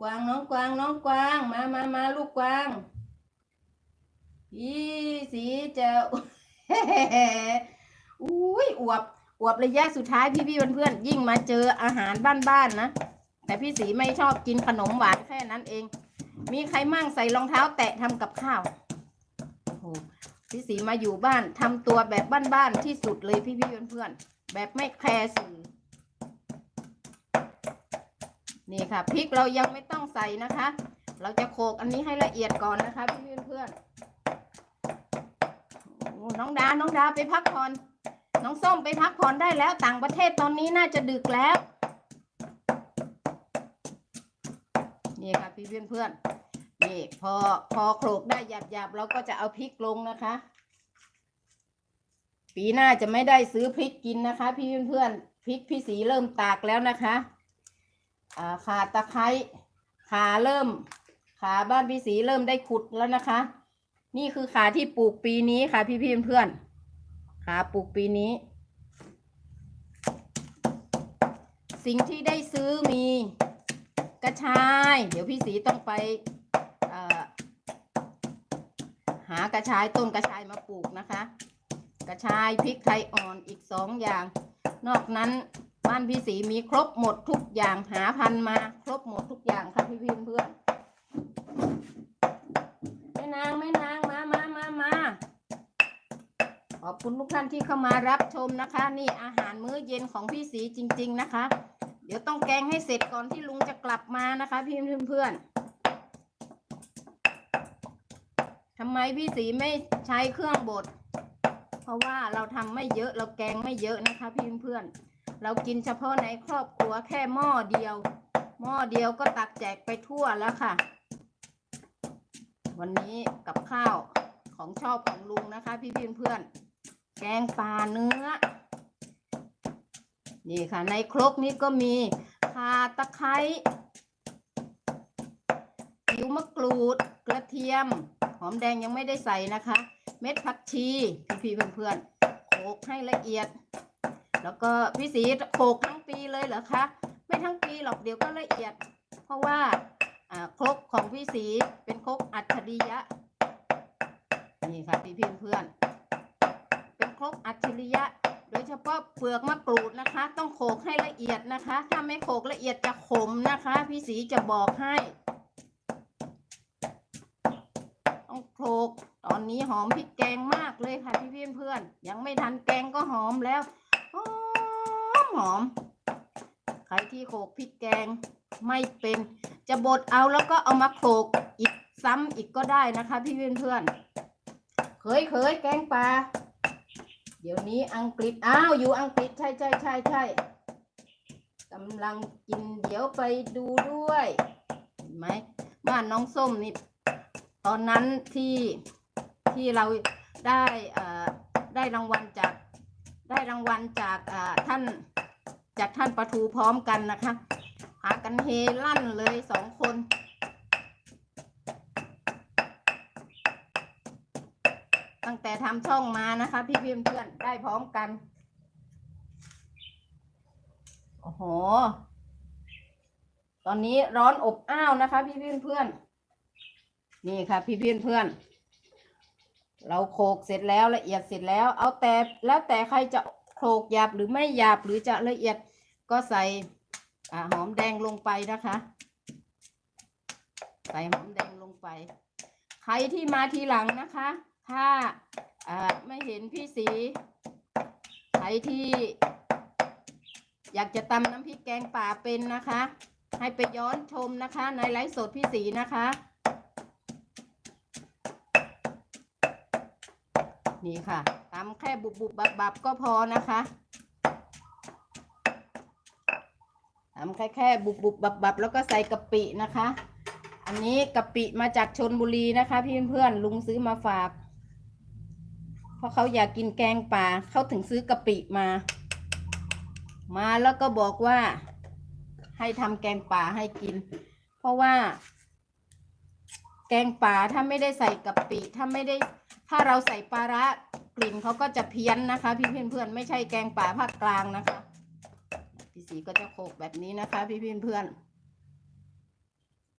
กวางน้องกวางน้องกวางมามามาลูกกวางพี่สีเจะอุ้ยอวบอวบระยะสุดท้ายพี่พี่เพื่อนๆยิ่งมาเจออาหารบ้านๆนะแต่พี่สีไม่ชอบกินขนมหวานแค่นั้นเอง มีใครมั่งใส่รองเท้าแตะทำกับข้าวโอ้โหพี่สีมาอยู่บ้านทำตัวแบบบ้านๆที่สุดเลยพี่พี่เพื่อนๆแบบไม่แคร์สื่อ นี่ค่ะพริกเรายังไม่ต้องใส่นะคะ เราจะโขกอันนี้ให้ละเอียดก่อนนะคะพี่เพื่อนๆโอ้น้องดา น้องดาไปพักผ่อน น้องส้มไปพักผ่อนได้แล้ว ต่างประเทศตอนนี้น่าจะดึกแล้ว นี่ค่ะพี่เพื่อนๆนี่พอพอโขลกได้หยาบๆเราก็จะเอาพริกลงนะคะ ปีหน้าจะไม่ได้ซื้อพริกกินนะคะ พี่เพื่อนๆพริกพี่สีเริ่มตากแล้วนะคะ ขาตะไคร้ขาเริ่ม ขาบ้านพี่สีเริ่มได้ขุดแล้วนะคะ นี่คือขาที่ปลูกปีนี้ค่ะ พี่พี่เพื่อนขาปลูกปีนี้ สิ่งที่ได้ซื้อมีกระชาย เดี๋ยวพี่สีต้องไปหากระชายต้นกระชายมาปลูกนะคะ กระชายพริกไทยอ่อนอีกสองอย่าง นอกนั้น บ้านพี่สีมีครบหมดทุกอย่างหาพันธุ์มา ครบหมดทุกอย่างค่ะพี่พี่เพื่อนแม่นางแม่นางมามามามาขอบคุณทุกท่านที่เข้ามารับชมนะคะ นี่อาหารมื้อเย็นของพี่สีจริง ๆนะคะ เดี๋ยวต้องแกงให้เสร็จก่อนที่ลุงจะกลับมานะคะ พี่เพื่อนๆทำไมพี่สีไม่ใช้เครื่องบด เพราะว่าเราทำไม่เยอะเราแกงไม่เยอะนะคะ พี่เพื่อนๆ เรากินเฉพาะในครอบครัวแค่หม้อเดียว หม้อเดียวก็ตักแจกไปทั่วแล้วค่ะ วันนี้กับข้าวของชอบของลุงนะคะ พี่พี่เพื่อน แกงปลาเนื้อ นี่ค่ะ ในครกนี้ก็มีข่าตะไคร้ผิวมะกรูดกระเทียม หอมแดงยังไม่ได้ใส่นะคะ เม็ดผักชี พี่พี่เพื่อนๆโขลกให้ละเอียด แล้วก็พี่สีโขกทั้งปีเลยเหรอคะ ไม่ทั้งปีหรอกเดี๋ยวก็ละเอียด เพราะว่าครกของพี่สีเป็นครกอัจฉริยะนี่ค่ะพี่พี่เพื่อน เป็นครกอัจฉริยะ โดยเฉพาะเปลือกมะกรูดนะคะ ต้องโขกให้ละเอียดนะคะ ถ้าไม่โขกละเอียดจะขมนะคะ พี่สีจะบอกให้ต้องโขกตอนนี้หอมพริกแกงมากเลยค่ะพี่เพี่อนเพื่อนยังไม่ทันแกงก็หอมแล้ว หอม ใครที่โขกพริกแกงไม่เป็น จะบดเอาแล้วก็เอามาโขกอีกซ้ำอีกก็ได้นะคะ พี่เพื่อนเพื่อนเคยเคยแกงปลา เดี๋ยวนี้อังกฤษ อ้าว อยู่อังกฤษ ใช่ใช่ใช่ใช่กำลังกินเดี๋ยวไปดูด้วย เห็นไหมบ้านน้องส้มนี่ ตอนนั้นที่ที่เราได้อ่อได้รางวัลจากได้รางวัลจากอ่าท่าน จากท่านประทูพร้อมกันนะคะหากันเฮลั่นเลยสองคน ตั้งแต่ทำช่องมานะคะ พี่เพื่อนเพื่อนได้พร้อมกัน โอ้โห ตอนนี้ร้อนอบอ้าวนะคะ พี่เพื่อนเพื่อน นี่ค่ะ พี่เพื่อนเพื่อนเราโขกเสร็จแล้วละเอียดเสร็จแล้ว เอาแต่แล้วแต่ใครจะ โขลกหยาบหรือไม่หยาบหรือจะละเอียดก็ใส่หอมแดงลงไปนะคะ ใส่หอมแดงลงไป ใครที่มาทีหลังนะคะ ถ้าอ่าไม่เห็นพี่สีใครที่อยากจะตำน้ำพริกแกงป่าเป็นนะคะ ให้ไปย้อนชมนะคะ ในไลฟ์สดพี่สีนะคะ นี่ค่ะ ตำแค่บุบบุบบับบับก็พอนะคะทำแค่แค่บุบบุบบับบับแล้วก็ใส่กะปินะคะ อันนี้กะปิมาจากชนบุรีนะคะ พี่เพื่อนลุงซื้อมาฝาก เพราะเขาอยากกินแกงป่าเขาถึงซื้อกะปิมา มาแล้วก็บอกว่า ให้ทำแกงป่าให้กิน เพราะว่า แกงป่าถ้าไม่ได้ใส่กะปิถ้าไม่ได้ถ้าเราใส่ปลาร้า กลิ่นเขาก็จะเพี้ยนนะคะ พี่เพื่อนๆไม่ใช่แกงป่าภาคกลางนะคะ พี่สีก็จะโขกแบบนี้นะคะ พี่เพื่อนๆ